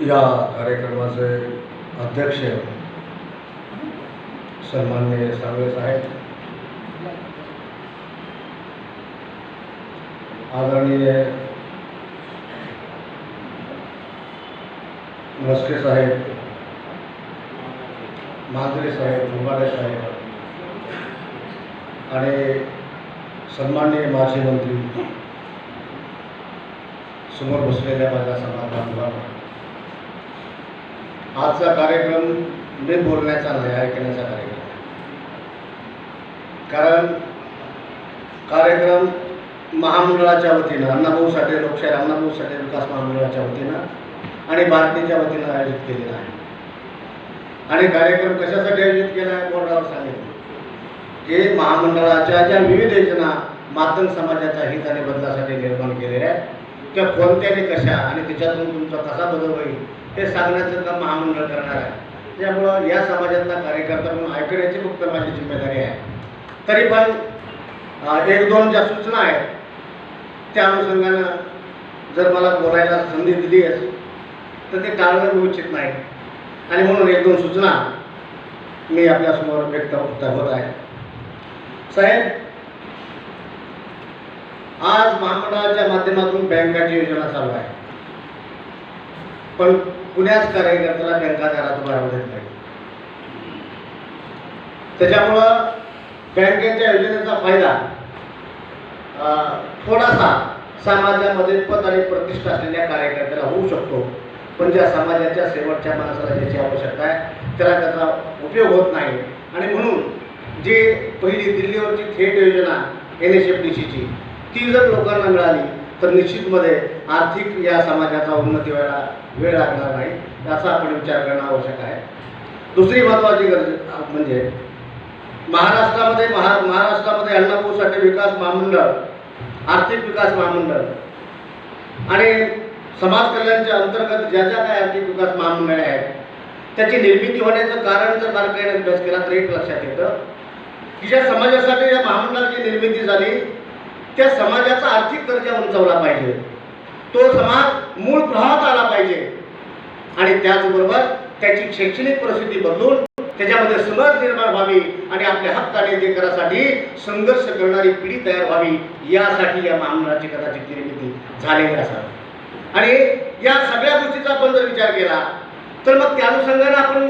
या कार्यक्रमाचे अध्यक्ष सन्मान्य सांगळे साहेब आदरणीय मस्के साहेब मांजरे साहेब मुंबारे साहेब आणि सन्माननीय माजी मंत्री समोर बसलेल्या माझ्या समाज आजचा कार्यक्रम मी बोलण्याचा नाही ऐकण्याचा कार्यक्रम कारण कार्यक्रम महामंडळाच्या वतीनं अण्णाभाऊ साठे लोकशाही अण्णाभाऊ साठे विकास महामंडळाच्या वतीनं आणि भारतीच्या वतीनं आयोजित केलेला आहे. आणि कार्यक्रम कशासाठी आयोजित केला आहे बोर्डावर सांगितलं. हे महामंडळाच्या ज्या विविध योजना मातंग समाजाच्या हित आणि बदलासाठी निर्माण केलेल्या आहेत त्या कोणत्या आणि कशा आणि त्याच्यातून तुमचा कसा बदल होईल हे सांगण्याचं काम महामंडळ करणार आहे. त्यामुळं या समाजातला कार्यकर्ता म्हणून ऐकण्याची फक्त माझी जिम्मेदारी आहे. तरी पण एक दोन ज्या सूचना आहेत त्या अनुषंगानं जर मला बोलायला संधी दिली असेल तर ते टाळणं मी इच्छित नाही. आणि म्हणून एक दोन सूचना मी आपल्यासमोर व्यक्त होत आहे. साहेब आज महामंडळाच्या माध्यमातून बँकाची योजना चालू आहे. पण पुण्याच कार्यकर्त्याला बँका घरात उभा राहू देत नाही. त्याच्यामुळं बँकेच्या योजनेचा फायदा थोडासा समाजामध्ये पद आणि प्रतिष्ठा असलेल्या कार्यकर्त्याला होऊ शकतो. पण ज्या समाजाच्या शेवटच्या माणसाला ज्याची आवश्यकता आहे त्याला त्याचा उपयोग होत नाही. आणि म्हणून जी पहिली दिल्लीवरची थेट योजना एन एस एफ डी सीची ती जर लोकांना मिळाली तर निश्चितमध्ये आर्थिक या समाजाचा उन्नती व्हायला वेळ लागणार नाही याचा आपण विचार करणं आवश्यक आहे. दुसरी महत्त्वाची गरज म्हणजे महाराष्ट्रामध्ये महा महाराष्ट्रामध्ये अण्णाभाऊ साठे विकास महामंडळ आर्थिक विकास महामंडळ आणि समाज कल्याणच्या अंतर्गत ज्या ज्या काय आर्थिक विकास महामंडळे आहेत त्याची निर्मिती होण्याचं कारण जर बारकाईने अभ्यास केला तर एक लक्षात येतं की ज्या समाजासाठी या महामंडळाची निर्मिती झाली त्या समाजाचा आर्थिक दर्जा उंचावला पाहिजे. तो समाज मूळ प्रवाहात आला पाहिजे. आणि त्याचबरोबर त्याची शैक्षणिक परिस्थिती बदलून त्याच्यामध्ये समज निर्माण व्हावी आणि आपल्या हक्काने ते करासाठी संघर्ष करणारी पिढी तयार व्हावी यासाठी या महामंडळाची कदाचित निर्मिती झालेली असावी. आणि या सगळ्या गोष्टीचा आपण जर विचार केला तर मग त्या अनुषंगाने आपण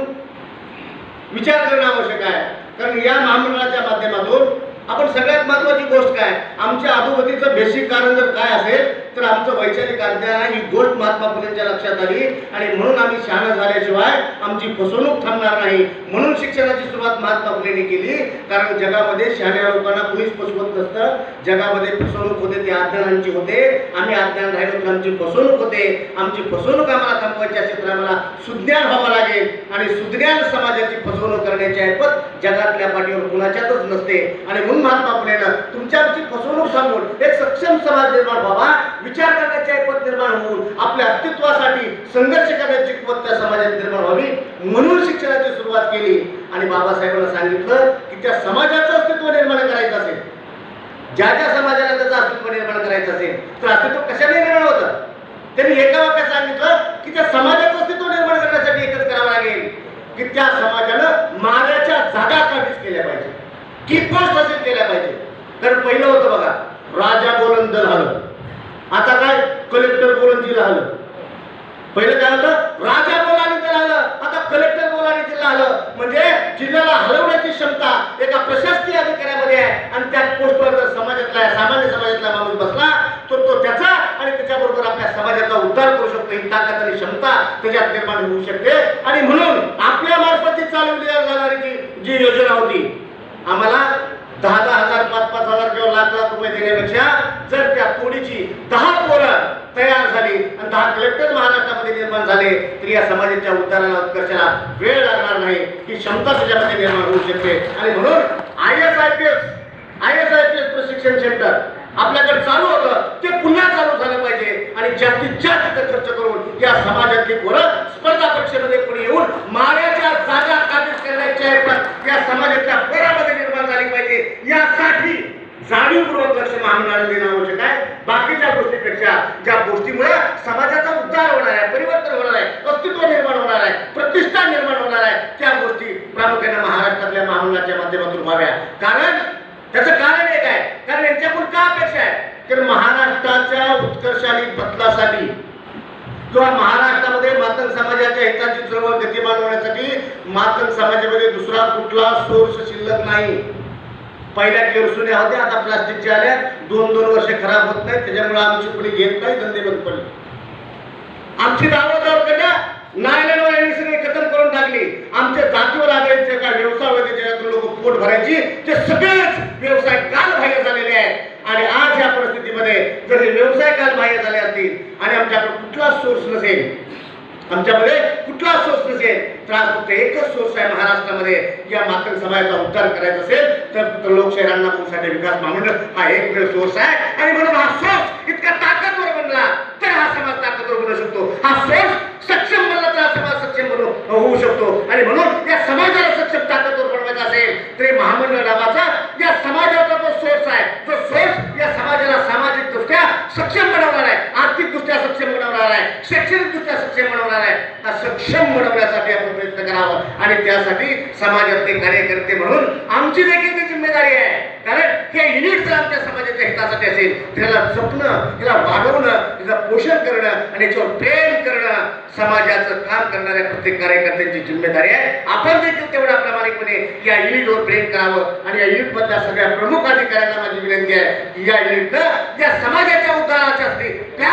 विचार करणं आवश्यक आहे. कारण या महामंडळाच्या माध्यमातून आपण सगळ्यात महत्त्वाची गोष्ट काय? आमच्या अधोगतीचं बेसिक कारण जर काय असेल तर आमचं वैचारिक अध्ययन ही गोष्ट महात्मा फुलेंच्या लक्षात आली. आणि म्हणून आम्ही शहाणा झाल्याशिवाय आमची फसवणूक थांबणार नाही. म्हणून शिक्षणाची सुरुवात महात्मा फुलेंनी केली. कारण जगामध्ये शहाण्या लोकांना कुणीच फसवत नसतं. जगामध्ये फसवणूक होते ते अज्ञानांची होते. आम्ही अज्ञान राहिलो तर आमची फसवणूक होते. आमची फसवणूक आम्हाला थांबवायची असेल तर आम्हाला सुज्ञान व्हावं लागेल. आणि सुज्ञान समाजाची फसवणूक करण्याची ऐपत जगातल्या पाठीवर कुणाच्यातच नसते. आणि म्हणून महात्मा फुलेनं तुमच्या आमची फसवणूक सांगून एक सक्षम समाज निर्माण व्हावा विचार करण्याची ऐपत निर्माण होऊन आपल्या अस्तित्वासाठी संघर्ष करण्याची कुवत त्या समाजात निर्माण व्हावी म्हणून शिक्षणाची सुरुवात केली. आणि बाबासाहेबांना सांगितलं की त्या समाजाचं अस्तित्व निर्माण करायचं असेल ज्या ज्या समाजाला त्याचं अस्तित्व निर्माण करायचं असेल तर अस्तित्व कशाने निर्माण होतं? त्यांनी एका वाक्यात सांगितलं की त्या समाजात अस्तित्व निर्माण करण्यासाठी एकच करावं लागेल की त्या समाजानं माऱ्याच्या जागा काबीज केल्या पाहिजे? की असेल केल्या पाहिजे? तर पहिलं होतं बघा राजा बोलन दल आता काय? कलेक्टर बोलन जिल्हा आलं. पहिलं काय होतं? राजा बोला आणि त्याला आलं आता कलेक्टर बोला आणि जिल्हा आलं म्हणजे जिल्ह्याला हलवण्याची क्षमता एका प्रशासकीय अधिकाऱ्यामध्ये आहे. आणि त्या पोस्टवर जर समाजातला सामान्य समाजातला माणूस बसला तर तो त्याचा आणि त्याच्याबरोबर आपल्या समाजाचा उद्धार करू शकतो ही ताकद आणि क्षमता त्याच्यात निर्माण होऊ शकते. आणि म्हणून आपल्या मार्फत चालवली जाणारी जी जी योजना होती आम्हाला दहा दहा हजार पाच पाच हजार किंवा लाख लाख रुपये देण्यापेक्षा जर त्या तोडीची दहा पोरं तयार झाली आणि दहा कलेक्टर महाराष्ट्रामध्ये निर्माण झाले तर या समाजाच्या उद्धाराला उत्कर्षाला वेळ लागणार नाही. ही क्षमता त्याच्यामध्ये निर्माण होऊ शकते. आणि म्हणून I S I P S I S I P S प्रशिक्षण सेंटर आपल्याकडे चालू होतं. ते पुन्हा चालू झालं पाहिजे. आणि जास्तीत जास्त खर्च करून या समाजातली पोरं स्पर्धा परीक्षेमध्ये पुढे येऊन माऱ्याच्या जागा काबीज करण्याच्या या समाजातल्या पोरामध्ये निर्माण झाली पाहिजे. यासाठी जाणीवपूर्वक लक्ष महामंडळाला देणं आवश्यक आहे. बाकीच्या गोष्टीपेक्षा ज्या गोष्टीमुळे समाजाचा उद्धार होणार आहे परिवर्तन होणार आहे अस्तित्व निर्माण होणार आहे प्रतिष्ठा निर्माण होणार आहे त्या गोष्टी प्रामुख्याने महाराष्ट्रातल्या महामंडळाच्या माध्यमातून व्हाव्या कारण त्याचं कारण एक आहे कारण यांच्याकडून का अपेक्षा आहे तर महाराष्ट्राच्या बदलासाठी किंवा महाराष्ट्रामध्ये मातंग समाजाच्या हिताची चळवळ गतिमान होण्यासाठी मातंग समाजामध्ये दुसरा कुठला सोर्स शिल्लक नाही. पहिल्या केरसुने होत्या आता प्लास्टिकच्या आल्या दोन दोन वर्ष खराब होत नाही त्याच्यामुळे आमची कुणी घेत नाही धंदे बंद पडले. आमची दावा दवाखान्या नायलनवर यांनी कथन खतम करून टाकली. आमच्या जातीवर आधारित जे काय व्यवसाय होते ज्याच्यातून लोक पोट भरायची ते सगळेच व्यवसाय काल झालेले आहेत आणि आज या परिस्थितीमध्ये जर हे व्यवसाय झाले असतील आणि आमच्याकडे कुठला सोर्स नसेल. आमच्यामध्ये कुठला सोर्स नसेल. तर आज फक्त एकच सोर्स आहे महाराष्ट्रामध्ये. या मातृ समाजाचा उद्धार करायचा असेल तर फक्त लोकशाही रामनाथसाठी विकास महामंडळ हा एकमेव सोर्स आहे. आणि म्हणून हा सोर्स इतका ताकदवर बनला तर हा समाज ताकदवर बनू शकतो. हा सोर्स सक्षम बनला तर हा समाज सक्षम बनू होऊ शकतो. आणि म्हणून या समाजाला सक्षम ताकदवर बनवायचा असेल तर महामंडळ नावाचा या समाजाचा जो सोर्स आहे जो सोर्स या समाजाला सामाजिक दृष्ट्या सक्षम बनवणार आहे आर्थिक दृष्ट्या सक्षम शैक्षणिकदृष्ट्या शैक्षणिक सक्षम बनवणार आहे. हा सक्षम बनवण्यासाठी आपण प्रयत्न करावा. आणि त्यासाठी समाजातले कार्यकर्ते म्हणून आमची देखील ती जिम्मेदारी आहे. कारण हे युनिट जर आमच्या समाजाच्या हितासाठी असेल त्याला जपणं त्याला वाढवणं याचं पोषण करणं आणि याच्यावर प्रेम करणं समाजाचं काम करणाऱ्या प्रत्येक कार्यकर्त्यांची जिम्मेदारी आहे. आपण देखील तेवढ्या प्रामाणिकपणे या युनिटवर प्रेम करावं. आणि या युनिटमधल्या सगळ्या प्रमुख अधिकाऱ्यांना माझी विनंती आहे की या युनिटनं या समाजाच्या उद्धाराच्या त्या